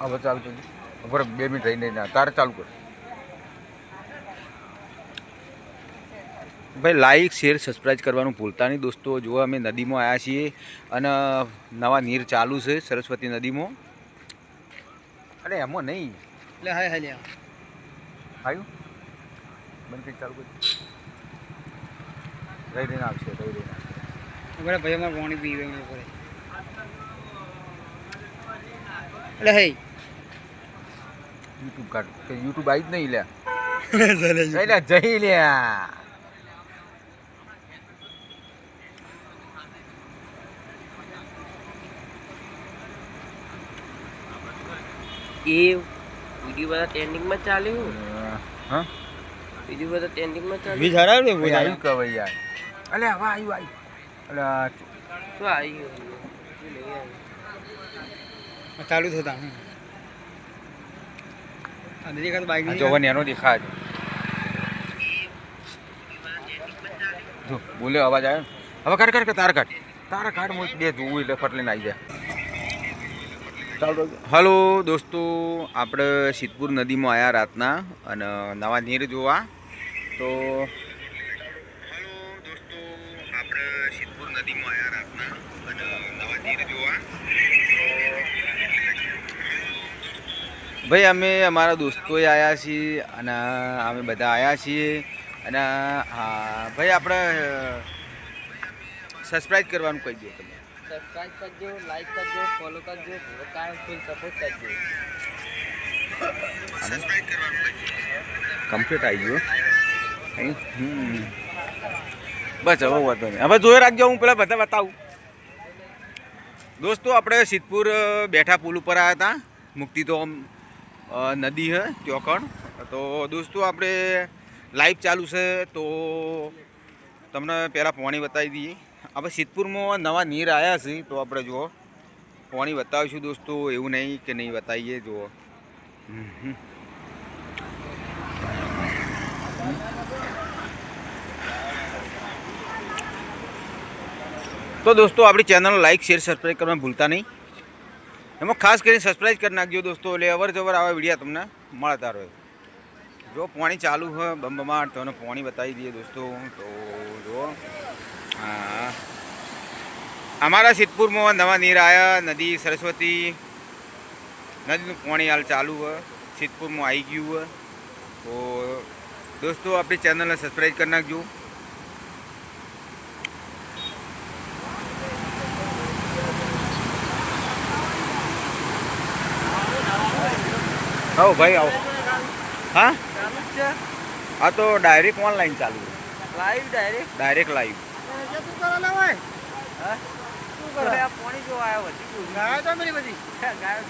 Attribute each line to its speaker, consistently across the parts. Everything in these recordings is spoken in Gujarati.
Speaker 1: હવે ચાલુ કરજો ઉપર બે મિનિટ રહીને ના તારે ચાલુ કર. ભાઈ લાઈક શેર સબસ્ક્રાઈબ કરવાનું ભૂલતા નહીં દોસ્તો. જો અમે નદીમાં આવ્યા છીએ અને નવા નીર ચાલુ છે સરસ્વતી નદીમાં. અરે એમાં નહીં.
Speaker 2: એટલે હાય હાય લ્યા
Speaker 1: આવ્યું બંધ કરી ચાલુ કરજો રહી રહીને આવશે રહી રહીને આવશે.
Speaker 2: બરાબર ભાઈ અમારે પાણી પીવે કરે એટલે હે
Speaker 1: યુટ્યુબ કાઢ. કે યુટ્યુબ આવી જ નહીં લ્યા. જઈ લ્યા
Speaker 3: એ વીડિયો બધા ટ્રેન્ડિંગમાં ચાલ્યું
Speaker 1: હા.
Speaker 3: વીડિયો બધા ટ્રેન્ડિંગમાં ચાલ્યું
Speaker 2: વીજ
Speaker 1: કોઈ આવ્યું યાર. અલે હવે આવ્યું આવ્યું અલે
Speaker 3: શું આવ્યું
Speaker 2: ચાલુ થતા હું આ નદી કાંતો બાઈક
Speaker 1: આ જોવા એનો દેખાય. જો બોલે અવાજ આવ્યો ને? હવે કાઢ કાઢ તાર કાઢ. તારા કાઢ હું બે જોવું એટલે ફટ લઈને આવી જાય. હલો દોસ્તો આપણે સિદ્ધપુર નદીમાં આવ્યા રાતના અને નવા નીર જોવા. તો ભાઈ અમે અમારા દોસ્તોએ આવ્યા છીએ અને અમે બધા આવ્યા છીએ અને હા ભાઈ આપણે સબસ્ક્રાઈબ કરવાનું કહી દો તમે.
Speaker 3: સબસ્ક્રાઇબ કરજો લાઈક કરજો ફોલો કરજો કાંઈ ફૂલ સપોર્ટ કરજો.
Speaker 1: કમ્પ્લીટ આવી ગયો બસ હવે વાંધો નહીં. હવે જોઈ રાખજો હું પેલા બધા બતાવું. દોસ્તો આપણે સિદ્ધપુર બેઠા પુલ ઉપર આવ્યા હતા. મુક્તિ તો નદી હે ત્યોકણ તો દોસ્તો, આપણે લાઈવ ચાલુ છે, તો તમને પહેલાં પાણી બતાવી દઈએ. આપણે સિદ્ધપુરમાં નવા નીર આવ્યા છે, તો આપણે જુઓ. પાણી બતાવીશું દોસ્તો, એવું નહીં કે નહીં બતાવીએ, જુઓ. તો દોસ્તો, આપણી ચેનલ લાઈક શેર સબસ્ક્રાઈબ કરવા ભૂલતા નહીં. એમાં ખાસ કરીને સબસ્ક્રાઈબ કરી નાખજો દોસ્તો, એટલે અવર જવર આવા વિડીયા તમને મળતા રહે. જો પાણી ચાલુ હોય બમબમાટ તમને પાણી બતાવી દઈએ દોસ્તો. તો જો હા અમારા સિદ્ધપુરમાં નવા નીર આવ્યા નદી સરસ્વતી, નદીનું પાણી હાલ ચાલુ હોય, સિદ્ધપુરમાં આવી ગયું હોય. તો દોસ્તો, આપણી ચેનલને સબસ્ક્રાઈબ કરી નાખજો. આવો ભાઈ આવો. હા? આ તો ડાયરેક્ટ ઓનલાઈન ચાલુ
Speaker 3: લાઈવ ડાયરેક્ટ
Speaker 1: ડાયરેક્ટ લાઈવ
Speaker 2: તો મેરી બધી.
Speaker 3: ગાયો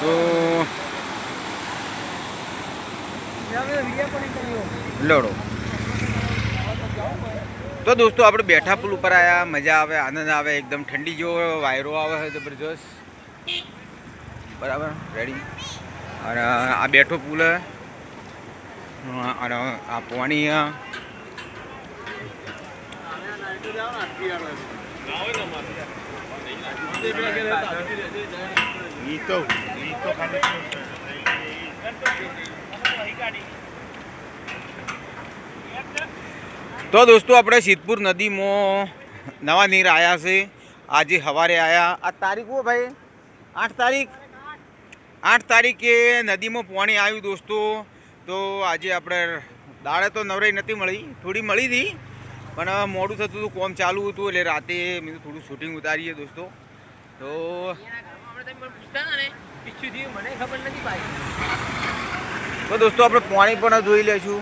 Speaker 1: તો લડો. તો દોસ્તો આપણે બેઠા પુલ ઉપર આવ્યા મજા આવે આનંદ આવે એકદમ ઠંડી જેવો વાયરો આવે છે જબરજસ્ત. બરાબર રેડી અને આ બેઠો પુલ. અને આ પાણી તો દોસ્તો આપણે સિદ્ધપુર નદીમાં નવા નીર આવ્યા છે. આજે સવારે આવ્યા આ તારીખ ભાઈ? આઠ તારીખ? આઠ તારીખે નદીમાં પાણી આવ્યું દોસ્તો. તો આજે આપણે દાડે તો નવરાઈ નથી મળી, થોડી મળી હતી, પણ મોડું થતું હતું, કોમ ચાલુ હતું, એટલે રાતે મેં થોડું શૂટિંગ ઉતારીએ દોસ્તો. તો તો દોસ્તો આપણે પાણી પણ જોઈ લેશું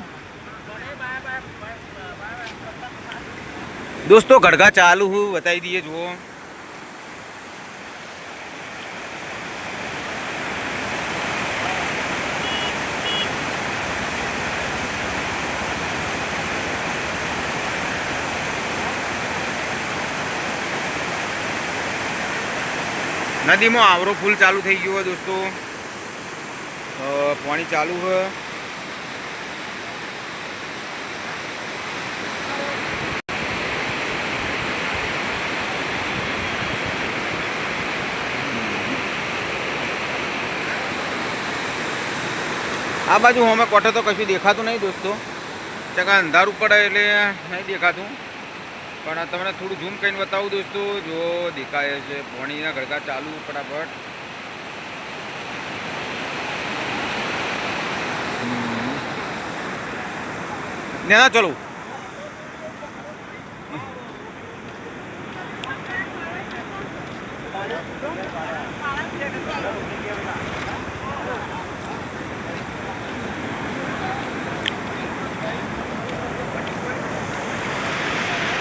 Speaker 1: દોસ્તો ગડઘા ચાલુ હું બતાવી દઈએ, જુઓ. નદીમાં આવરો ફૂલ ચાલુ થઈ ગયું ગયો દોસ્તો. પાણી ચાલુ હોય આ બાજુ અમે કોઠે તો કશું દેખાતું નહીં દોસ્તો. ચકા અંધારું પડે એટલે નહીં દેખાતું. પણ તમને થોડું ઝૂમ કરીને બતાવું દોસ્તો. જો દેખાય છે, પાણીના ગળગા ચાલુ ફટાફટ. ના, ચલો.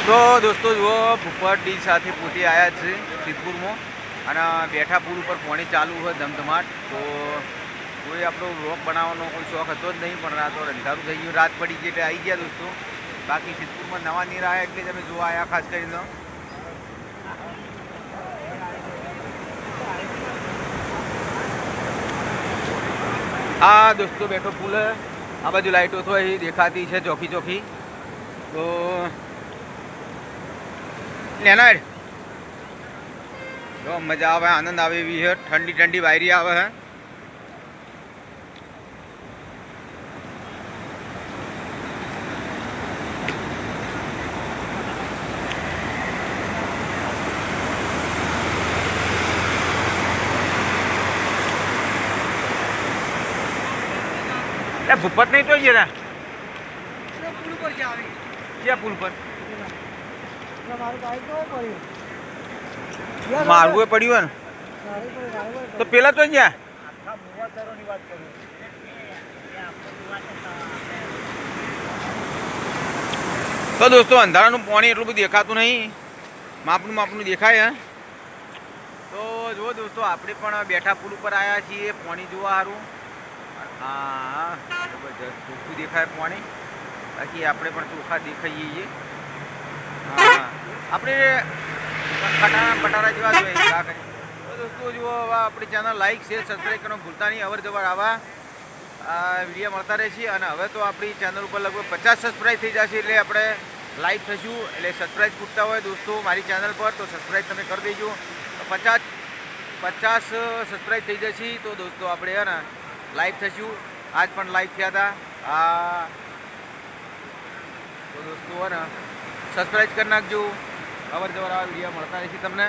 Speaker 1: તો દોસ્તો જુઓ, ભૂપત ડી સાથે પોતે આવ્યા છે, સિદ્ધપુરમાં. અને બેઠા પુલ ઉપર પાણી ચાલુ હોય, ધમધમાટ. તો કોઈ આપણો રોક બનાવવાનો કોઈ શોખ હતો જ નહીં, પણ રાતો અંધારું થઈ ગયું. રાત પડી ગઈ એટલે આવી ગયા દોસ્તો. બાકી સિદ્ધપુરમાં નવા નીર આવ્યા એટલે તમે જોવા આવ્યા ખાસ કરીને. આ દોસ્તો બેઠો પુલ. આ બાજુ લાઈટો તો દેખાતી છે ચોખી ચોખી તો લેનાડ જો મજા આવે આનંદ આવે એવી છે. ઠંડી ઠંડી વાયરી આવે છે ભૂપત નહીં તો ગયા
Speaker 2: પુલ પર
Speaker 1: ક્યાં પુલ પર?
Speaker 2: મારું
Speaker 1: એ પડ્યું હોય ને? તો પેલા તો ગયા તો દોસ્તો અંધારાનું પાણી એટલું બધું દેખાતું નહીં. માપનું માપનું દેખાય હે. તો જુઓ દોસ્તો આપણે પણ બેઠા પુલ ઉપર આવ્યા છીએ પાણી જોવા સારું હા જબરજસ્ત ચોખ્ખું દેખાય પાણી. બાકી આપણે પણ ચોખ્ખા દેખાઈએ છીએ. હા. આપણે ખટાણા બટારા જેવા જોઈએ. તો દોસ્તો, જુઓ આપણી ચેનલ લાઈક શેર સબસ્ક્રાઈબ કરવાનું ભૂલતા નહીં. અવર જવર આવા વીડિયો મળતા રહે છે અને હવે તો આપણી ચેનલ ઉપર લગભગ પચાસ સબસ્ક્રાઈબ થઈ જશે એટલે આપણે લાઈવ થશું. એટલે સબસ્ક્રાઈબ ખૂટતા હોય દોસ્તો મારી ચેનલ પર, તો સબસ્ક્રાઈબ તમે કરી દેજો. પચાસ પચાસ સબસ્ક્રાઈબ થઈ જશે તો દોસ્તો આપણે હે ને લાઈવ થશું. આજ પણ લાઈવ થયા હતા. તો દોસ્તો હે ને સબસ્ક્રાઈબ કરી નાખજો. અવર જવર આ વીડિયો મળતા રહેશે તમને.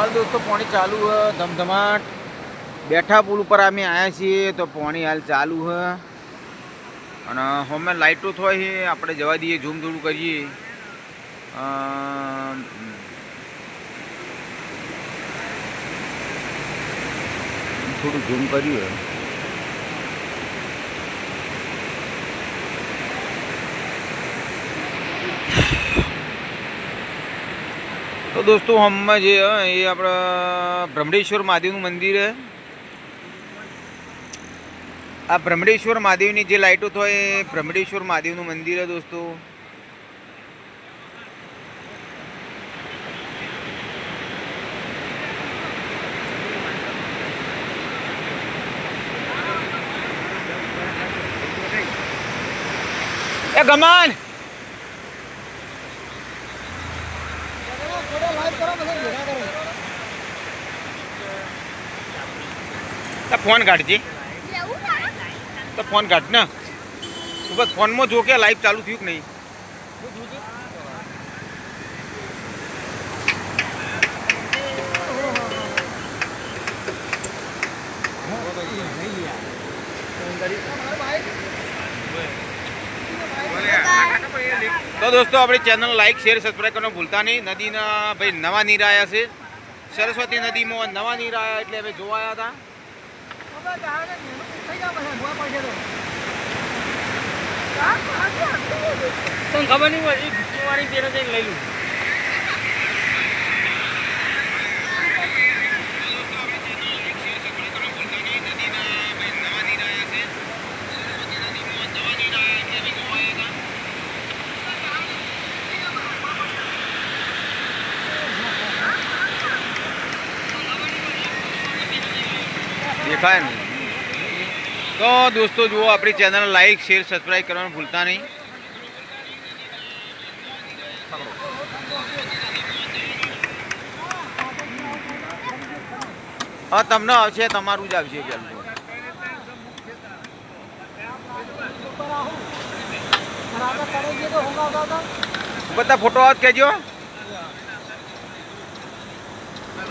Speaker 1: હાલ દોસ્તો, પાણી ચાલુ હ, ધમધમાટ. બેઠા પુલ ઉપર અમે આવ્યા છીએ, તો પાણી હાલ ચાલુ હ. અને હોમે લાઇટો થોય છે, આપણે જવા દઈએ, ઝૂમ થોડું કરીએ. થોડું ઝૂમ કરીએ. દોસ્તો, હમણાં જે એ આપણા ભ્રમડેશ્વર મહાદેવનું મંદિર છે. આ ભ્રમડેશ્વર મહાદેવની જે લાઇટો થાય, એ ભ્રમડેશ્વર મહાદેવનું મંદિર છે દોસ્તો. એ ગમન! ફોન કાઢજે તો ફોન કાઢ ને તું બસ ફોનમાં જો કે લાઈવ ચાલુ થયું કે નહીં ભાઈ દોસ્તો, આપણી ચેનલ લાઈક શેર સબસ્ક્રાઈબ કરવાનું ભૂલતા નહીં. નદીના ભાઈ નવા નીર આવ્યા છે. સરસ્વતી નદીમાં નવા નીર આવ્યા એટલે હવે જોવા આવ્યા હતા.
Speaker 2: હવે જાણે ને લઈ થઈ જાય પછી ભૂવા પડશે તો કાં કાં આટલું બધું?
Speaker 3: તને ખબર નહીં હોય એ ગુસ્સોવાળી પેરે જઈને લઈ લઉં
Speaker 1: દેખાય નહીં તો દોસ્તો, જુઓ, આપણી ચેનલ લાઈક શેર સબસ્ક્રાઈબ કરવાનું ભૂલતા નહીં. હા, તમને આવશે, તમારું જ આવશે પેલું
Speaker 2: આવતા
Speaker 1: બધા ફોટો આવ કહેજો આયો
Speaker 3: હા હવે આવજી હાલ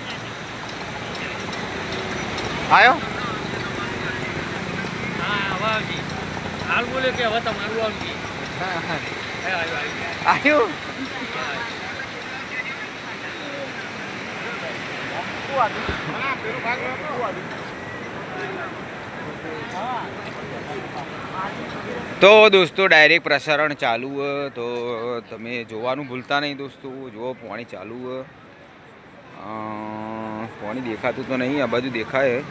Speaker 3: બોલ્યો કે હવે તમારું આવજી હે, આવ્યું, આવ્યું.
Speaker 1: આયો તો દોસ્તો ડાયરેક્ટ પ્રસારણ ચાલુ હે. તો તમે જોવાનું ભૂલતા નહીં દોસ્તો. જુઓ પાણી ચાલુ પાણી દેખાતું તો નહીં આ બાજુ દેખાય.